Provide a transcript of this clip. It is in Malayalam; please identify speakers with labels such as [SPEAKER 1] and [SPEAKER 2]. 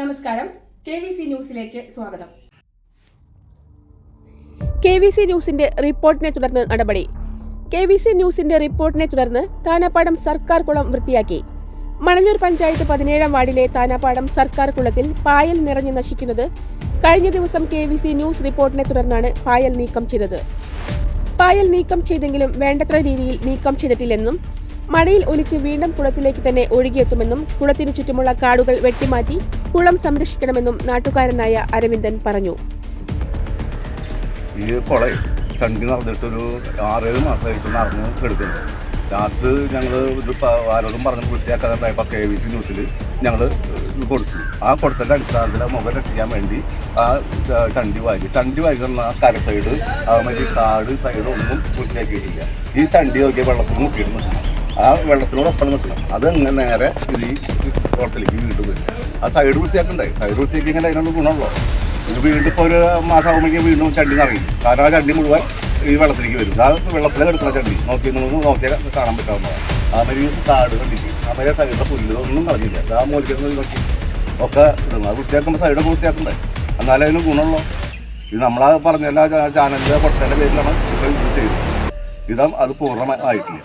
[SPEAKER 1] നമസ്കാരം. കെ വി സി ന്യൂസിലേക്ക് സ്വാഗതം.
[SPEAKER 2] കെ വി സി ന്യൂസിന്റെ റിപ്പോർട്ടിനെ തുടർന്ന് നടപടി. കെ വി സി ന്യൂസിന്റെ റിപ്പോർട്ടിനെ തുടർന്ന് താനാപ്പാടം സർക്കാർ കുളം വൃത്തിയാക്കി. മണഞ്ഞൂർ പഞ്ചായത്ത് പതിനേഴാം വാർഡിലെ താനാപ്പാടം സർക്കാർ കുളത്തിൽ പായൽ നിറഞ്ഞു നശിക്കുന്നത് കഴിഞ്ഞ ദിവസം കെ വി സി ന്യൂസ് റിപ്പോർട്ടിനെ തുടർന്നാണ് പായൽ നീക്കം ചെയ്തത്. പായൽ നീക്കം ചെയ്തെങ്കിലും വേണ്ടത്ര രീതിയിൽ നീക്കം ചെയ്തിട്ടില്ലെന്നും മഴയിൽ ഒലിച്ച് വീണ്ടും കുളത്തിലേക്ക് തന്നെ ഒഴുകിയെത്തുമെന്നും കുളത്തിനു ചുറ്റുമുള്ള കാടുകൾ വെട്ടിമാറ്റി കുളം സംരക്ഷിക്കണമെന്നും നാട്ടുകാരനായ അരവിന്ദൻ പറഞ്ഞു.
[SPEAKER 3] ഈ കുള ചണ്ടി നടന്നിട്ടൊരു ആറേഴ് മാസമായിട്ട് നടന്ന് എടുക്കുന്നു ലാസ്റ്റ് ഞങ്ങൾ ഇത് ആരോടും പറഞ്ഞ് വൃത്തിയാക്കാതെ കെ വി സി ന്യൂസിൽ ഞങ്ങൾ കൊടുത്തു. ആ കൊടുത്തതിന്റെ അടിസ്ഥാനത്തിൽ ആ മുഖം രക്ഷിക്കാൻ വേണ്ടി ആ തണ്ടി വാരി. തണ്ടി വാരി തന്ന ആ കര സൈഡ് മറ്റേ കാട് സൈഡ് ഒന്നും വൃത്തിയാക്കിയിട്ടില്ല. ഈ തണ്ടി നോക്കിയ വെള്ളത്തിൽ മുട്ടിയിട്ട് നിൽക്കണം ആ വെള്ളത്തിനോടൊപ്പം നിൽക്കണം. അത് ഇങ്ങനെ നേരെ ഇത് ഈ കുളത്തിലേക്ക് വീണ്ടും വരും. ആ സൈഡ് വൃത്തിയാക്കണ്ടേ? സൈഡ് വൃത്തിയാക്കി ഇങ്ങനെ അതിനുള്ള ഗുണമുള്ളൂ? ഇത് വീണ്ടും ഇപ്പോൾ ഒരു മാസമാകുമ്പോഴേക്കും വീണ്ടും ചണ്ടി നിറയും. കാരണം ആ ചണ്ടി മുഴുവൻ ഈ വെള്ളത്തിലേക്ക് വരും. ആ വെള്ളത്തിലെ കിടക്കുന്ന ചണ്ടി നോക്കി നമുക്ക് നോക്കിയാൽ കാണാൻ പറ്റാവുന്നതാണ്. ആ മരി കാട് കണ്ടിട്ട് ആ മരി തകർത്ത പുല്ല് ഒന്നും കളഞ്ഞില്ല. ആ മൂലിക്കുന്നത് നോക്കി. ഒക്കെ ഇടുന്നു. അത് വൃത്തിയാക്കുമ്പോൾ സൈഡൊക്കെ വൃത്തിയാക്കണ്ടേ എന്നാലേ അതിന് ഗുണമുള്ളൂ. ഇത് നമ്മളാ പറഞ്ഞ ചാനലിന്റെ പൊട്ടേന്റെ പേരിലാണ് ഇത് ചെയ്തത്. ഇതാ അത് പൂർണമായി ആയിട്ടില്ല.